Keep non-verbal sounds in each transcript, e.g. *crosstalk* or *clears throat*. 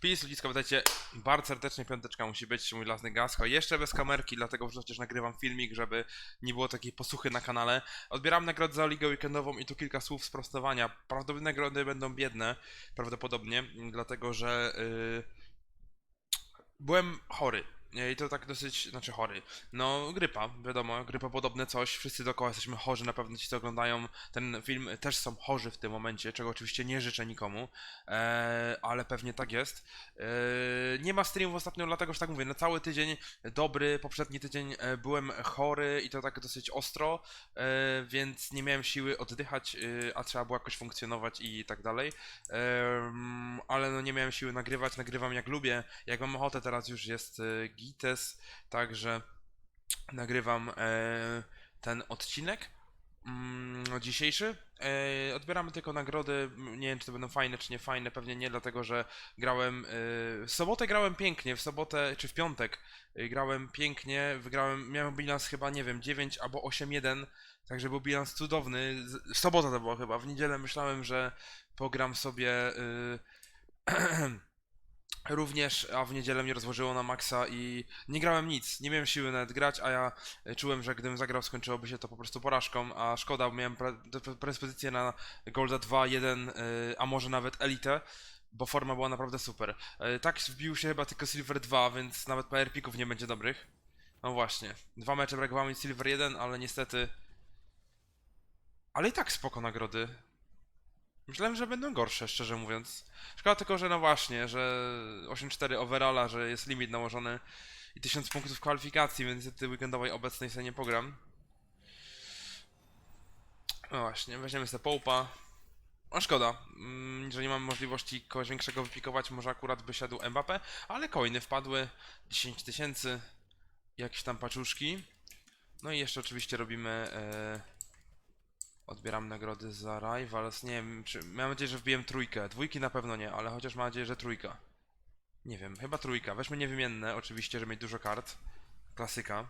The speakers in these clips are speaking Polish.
Peace, ludziska, witajcie. Bardzo serdecznie piąteczka musi być, mój lasny gasko. Jeszcze bez kamerki, dlatego przecież nagrywam filmik, żeby nie było takiej posłuchy na kanale. Odbieram nagrodę za ligę weekendową i tu kilka słów sprostowania. Prawdopodobnie nagrody będą biedne, prawdopodobnie, dlatego że yy, byłem chory. I to tak dosyć, znaczy chory. No, grypa, wiadomo, grypa podobne coś. Wszyscy dookoła jesteśmy chorzy, na pewno ci, co oglądają ten film, też są chorzy w tym momencie, czego oczywiście nie życzę nikomu, e, ale pewnie tak jest. E, nie ma streamów ostatnio, dlatego że tak mówię, na cały tydzień dobry, poprzedni tydzień e, byłem chory i to tak dosyć ostro, więc nie miałem siły oddychać, a trzeba było jakoś funkcjonować i tak dalej. Ale no nie miałem siły nagrywać, nagrywam jak lubię, jak mam ochotę, teraz już jest Gites, także nagrywam e, ten odcinek mm, dzisiejszy. E, odbieramy tylko nagrody, nie wiem czy to będą fajne czy nie fajne, pewnie nie, dlatego że grałem, e, w sobotę grałem pięknie, w sobotę czy w piątek grałem pięknie, wygrałem, miałem bilans chyba, nie wiem, 9 albo 8-1, także był bilans cudowny, w sobotę to było chyba, w niedzielę myślałem, że pogram sobie... E, *clears throat* Również, a w niedzielę mnie rozłożyło na maksa i nie grałem nic, nie miałem siły nawet grać, a ja e, czułem, że gdybym zagrał skończyłoby się to po prostu porażką, a szkoda, bo miałem pre- pre- predyspozycję na Golda 2, 1, y, a może nawet Elite, bo forma była naprawdę super. E, Tak wbił się chyba tylko Silver 2, więc nawet PR pików nie będzie dobrych. No właśnie, dwa mecze brakowało mi Silver 1, ale niestety... Ale i tak spoko nagrody. Myślałem, że będą gorsze, szczerze mówiąc. Szkoda tylko, że no właśnie, że 8-4 overalla, że jest limit nałożony i 1000 punktów kwalifikacji, więc niestety weekendowej obecnej sobie nie pogram. No właśnie, weźmiemy sobie Połpa. No szkoda, mm, że nie mam możliwości kogoś większego wypikować, może akurat by siadł Mbappé, ale coiny wpadły, 10 tysięcy, jakieś tam paczuszki. No i jeszcze oczywiście robimy... E... Odbieram nagrody za Rivals. Nie wiem, czy. Mam nadzieję, że wbiłem trójkę. Dwójki na pewno nie, ale chociaż mam nadzieję, że trójka. Nie wiem, chyba trójka. Weźmy niewymienne, oczywiście, żeby mieć dużo kart. Klasyka.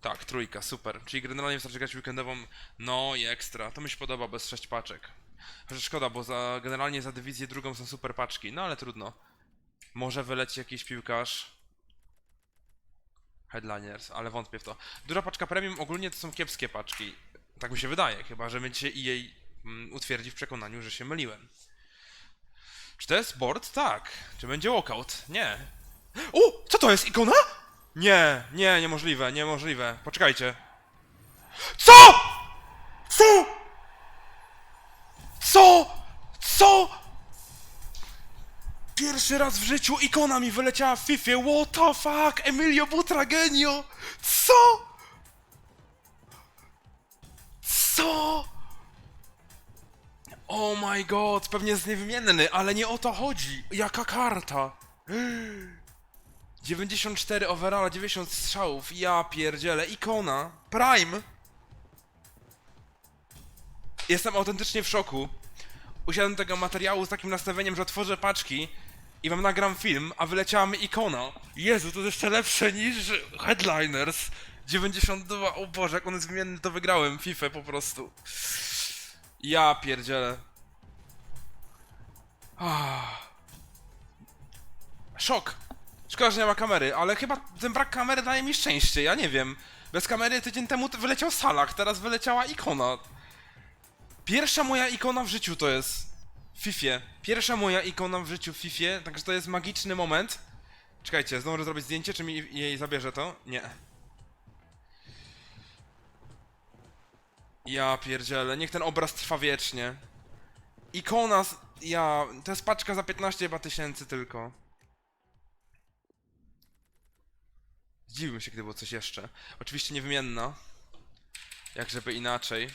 Tak, trójka, super. Czyli generalnie wystarczy grać weekendową, no i ekstra. To mi się podoba, bez 6 paczek. Chociaż szkoda, bo za, generalnie za dywizję drugą są super paczki, no ale trudno. Może wyleci jakiś piłkarz. Headliners, ale wątpię w to. Duża paczka premium ogólnie to są kiepskie paczki. Tak mi się wydaje, chyba że będzie jej mm, utwierdzi w przekonaniu, że się myliłem. Czy to jest board? Tak. Czy będzie walkout? Nie. O! Co to jest? Ikona? Nie, nie, niemożliwe, niemożliwe. Poczekajcie. Co? Co? Co? Co? Pierwszy raz w życiu ikona mi wyleciała w FIFA. What the fuck? Emilio Butragenio! Co? Co? Oh my god, pewnie jest niewymienny, ale nie o to chodzi. Jaka karta? *gasps* 94 overalla, 90 strzałów, ja pierdzielę, ikona, prime. Jestem autentycznie w szoku. Usiadłem tego materiału z takim nastawieniem, że otworzę paczki i wam nagram film, a wyleciała mi ikona. Jezu, to jest jeszcze lepsze niż Headliners. 92, o Boże, jak on jest wymienny, to wygrałem FIFA po prostu. Ja pierdzielę. Ah. Szok. Szkoda, że nie ma kamery, ale chyba ten brak kamery daje mi szczęście, ja nie wiem. Bez kamery tydzień temu wyleciał Salah, teraz wyleciała ikona. Pierwsza moja ikona w życiu to jest. W Fifie. Pierwsza moja ikona w życiu w Fifie, także to jest magiczny moment. Czekajcie, znowu zrobić zdjęcie, czy mi jej zabierze to? Nie. Ja pierdzielę, niech ten obraz trwa wiecznie. Ikona, z... ja, to jest paczka za 15 chyba tysięcy tylko. Zdziwiłbym się, gdyby było coś jeszcze. Oczywiście niewymienna. Jak żeby inaczej.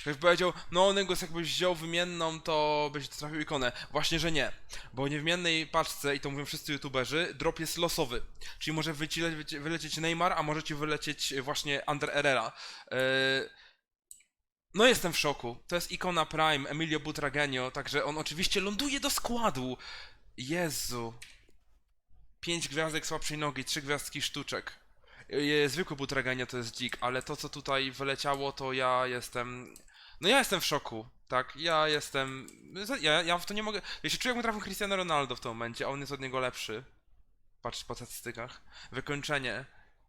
Ktoś powiedział, no Negus jakbyś wziął wymienną, to byś trafił ikonę. Właśnie, że nie. Bo w niewymiennej paczce, i to mówią wszyscy youtuberzy, drop jest losowy. Czyli może wylecieć, Neymar, a może ci wylecieć właśnie Under Herrera. Yy... No jestem w szoku. To jest ikona Prime, Emilio Butragenio, także on oczywiście ląduje do składu. Jezu. Pięć gwiazdek słabszej nogi, trzy gwiazdki sztuczek. Zwykły Butragenio to jest dzik, ale to co tutaj wyleciało, to ja jestem... No ja jestem w szoku. Tak, ja jestem. Ja, ja w to nie mogę. Ja się czuję, jakbym trafił Cristiano Ronaldo w tym momencie, a on jest od niego lepszy. Patrz po statystykach. Wykończenie,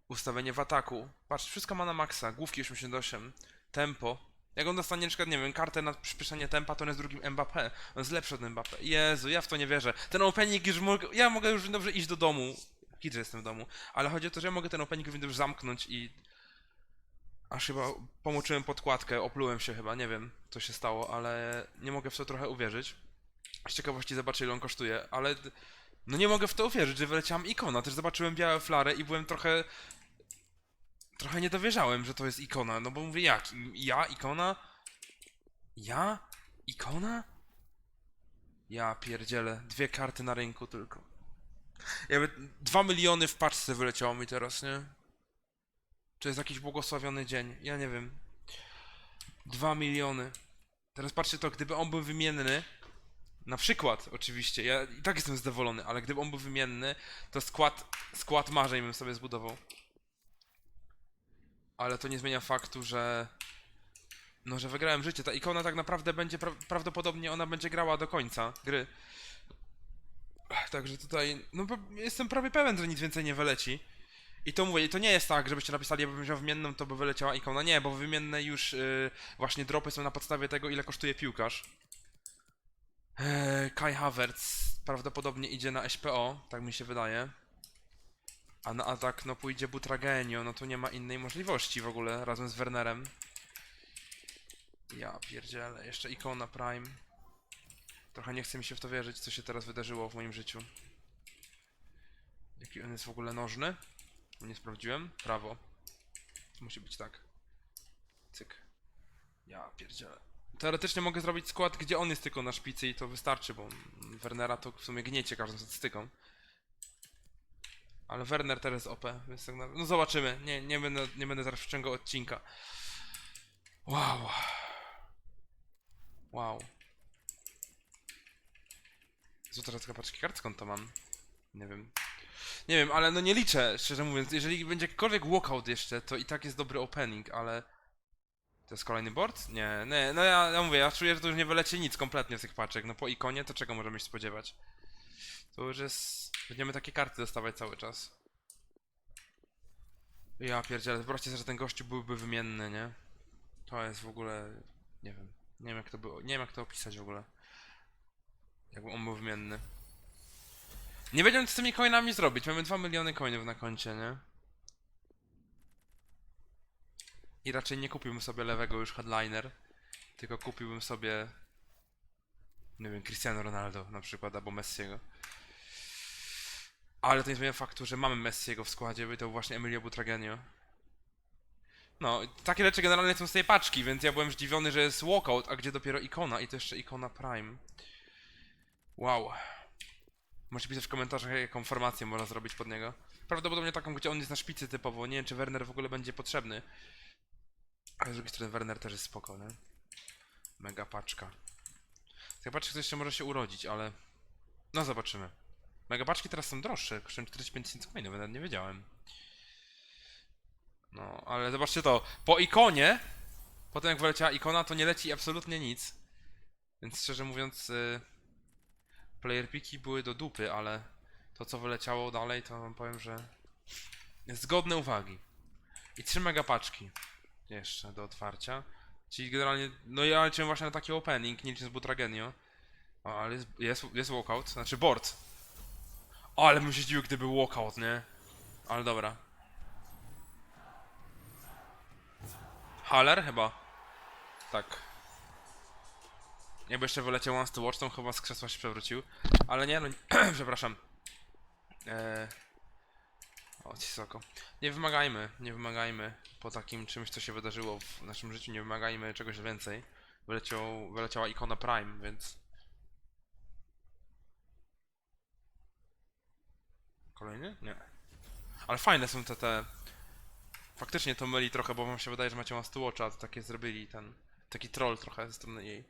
ustawienie w ataku. Patrz, wszystko ma na maksa. Główki 88, tempo. Jak on dostanie na przykład, nie wiem, kartę na przyspieszenie tempa, to on jest drugim Mbappé. On jest lepszy od Mbappé. Jezu, ja w to nie wierzę. Ten opening już mogę. Ja mogę już dobrze iść do domu. Kid, że jestem w domu. Ale chodzi o to, że ja mogę ten opening już zamknąć i Aż chyba pomoczyłem podkładkę, oplułem się chyba, nie wiem co się stało, ale nie mogę w to trochę uwierzyć. Z ciekawości zobaczę ile on kosztuje, ale no nie mogę w to uwierzyć, że wyleciałam ikona. Też zobaczyłem białe flary i byłem trochę... Trochę nie dowierzałem, że to jest ikona, no bo mówię jak? Ja? Ikona? Ja? Ikona? Ja pierdzielę, dwie karty na rynku tylko. Jakby dwa miliony w paczce wyleciało mi teraz, nie? To jest jakiś błogosławiony dzień. Ja nie wiem. Dwa miliony. Teraz patrzcie to, gdyby on był wymienny. Na przykład, oczywiście. Ja i tak jestem zadowolony, ale gdyby on był wymienny, to skład, skład marzeń bym sobie zbudował. Ale to nie zmienia faktu, że. No, że wygrałem życie. Ta ikona tak naprawdę będzie. Pra prawdopodobnie ona będzie grała do końca gry. Także tutaj. No, jestem prawie pewien, że nic więcej nie wyleci. I to mówię, i to nie jest tak, żebyście napisali, jakbym wziął wymienną, to by wyleciała ikona. Nie, bo wymienne już yy, właśnie dropy są na podstawie tego, ile kosztuje piłkarz. Eee, Kai Havertz prawdopodobnie idzie na SPO, tak mi się wydaje. A na atak no pójdzie Butragenio, no tu nie ma innej możliwości w ogóle, razem z Wernerem. Ja pierdzielę, jeszcze ikona Prime. Trochę nie chce mi się w to wierzyć, co się teraz wydarzyło w moim życiu. Jaki on jest w ogóle nożny? Nie sprawdziłem. Prawo. Musi być tak. Cyk. Ja pierdzielę. Teoretycznie mogę zrobić skład, gdzie on jest tylko na szpicy i to wystarczy, bo Wernera to w sumie gniecie każdą statystyką. Ale Werner teraz OP, więc tak. No zobaczymy. Nie, nie, będę, nie będę zaraz wciągał odcinka. Wow. Wow. Złota rzadka paczki kart, skąd to mam? Nie wiem. Nie wiem, ale no nie liczę, szczerze mówiąc. Jeżeli będzie jakikolwiek walkout jeszcze, to i tak jest dobry opening, ale... To jest kolejny board? Nie, nie, no ja, ja mówię, ja czuję, że to już nie wyleci nic kompletnie z tych paczek. No po ikonie to czego możemy się spodziewać? To już jest... Będziemy takie karty dostawać cały czas. Ja pierdzielę, wyobraźcie sobie, że ten gościu byłby wymienny, nie? To jest w ogóle... Nie wiem. Nie wiem jak to było, nie wiem jak to opisać w ogóle. Jakby on był wymienny. Nie co z tymi coinami zrobić. Mamy 2 miliony coinów na koncie, nie? I raczej nie kupiłbym sobie lewego już headliner. Tylko kupiłbym sobie. Nie wiem, Cristiano Ronaldo na przykład, albo Messiego. Ale to nie zmienia faktu, że mamy Messiego w składzie, bo to właśnie Emilio Butragenio. No, takie rzeczy generalnie są z tej paczki, więc ja byłem zdziwiony, że jest walkout, a gdzie dopiero ikona i to jeszcze ikona Prime. Wow. Możecie pisać w komentarzach, jaką formację można zrobić pod niego. Prawdopodobnie taką, gdzie on jest na szpicy typowo. Nie wiem, czy Werner w ogóle będzie potrzebny. Ale z drugiej strony Werner też jest spoko, nie? Mega paczka. Tej paczki to jeszcze może się urodzić, ale... No zobaczymy. Mega paczki teraz są droższe, kosztują 45 tysięcy coinów, nawet nie wiedziałem. No, ale zobaczcie to. Po ikonie, potem jak wyleciała ikona, to nie leci absolutnie nic. Więc szczerze mówiąc... y, player piki były do dupy, ale to co wyleciało dalej, to wam powiem, że jest godne uwagi. I trzy mega paczki jeszcze do otwarcia. Czyli generalnie, no ja liczyłem właśnie na taki opening, nie licząc Butragenio. O, ale jest, jest, jest walkout, znaczy board. O, ale bym się zdziwił, gdyby walkout, nie? Ale dobra. Haller chyba. Tak. Jakby jeszcze wyleciał Once to Watch, to chyba z krzesła się przewrócił. Ale nie, no *clears throat* przepraszam. Eee... O, Cisoko. Nie wymagajmy, nie wymagajmy po takim czymś, co się wydarzyło w naszym życiu, nie wymagajmy czegoś więcej. Wyleciał, wyleciała ikona Prime, więc... Kolejny? Nie. Ale fajne są te, te... Faktycznie to myli trochę, bo wam się wydaje, że macie to Watcha, to takie zrobili ten... Taki troll trochę ze strony jej.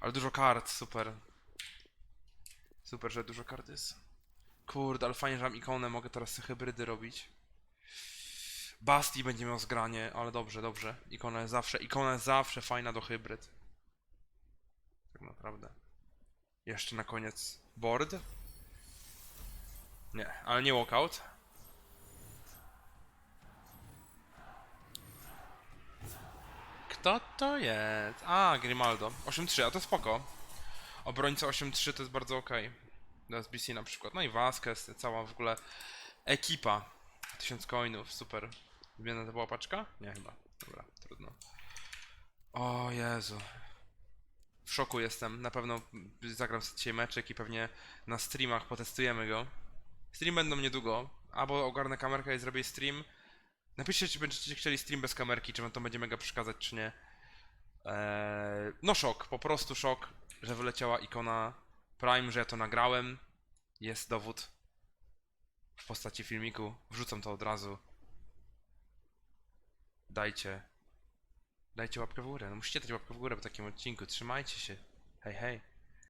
Ale dużo kart, super. Super, że dużo kart jest. Kurde, ale fajnie, że mam ikonę, mogę teraz te hybrydy robić. Basti będzie miał zgranie, ale dobrze, dobrze. Ikona jest zawsze, ikona jest zawsze fajna do hybryd. tak naprawdę. Jeszcze na koniec board. Nie, ale nie walkout. Kto to jest? A, Grimaldo. 8-3, a to spoko. Obrońca 8-3 to jest bardzo ok. Do SBC na przykład. No i Vasquez, cała w ogóle ekipa. 1000 coinów, super. Wymiana to była paczka? Nie chyba. Dobra, trudno. O Jezu. W szoku jestem. Na pewno zagram sobie dzisiaj meczek i pewnie na streamach potestujemy go. Stream będą niedługo. Albo ogarnę kamerkę i zrobię stream. Napiszcie, czy będziecie chcieli stream bez kamerki, czy wam to będzie mega przeszkadzać, czy nie. Eee, no szok, po prostu szok, że wyleciała ikona Prime, że ja to nagrałem. Jest dowód w postaci filmiku. Wrzucam to od razu. Dajcie. Dajcie łapkę w górę. No musicie dać łapkę w górę po takim odcinku. Trzymajcie się. Hej, hej.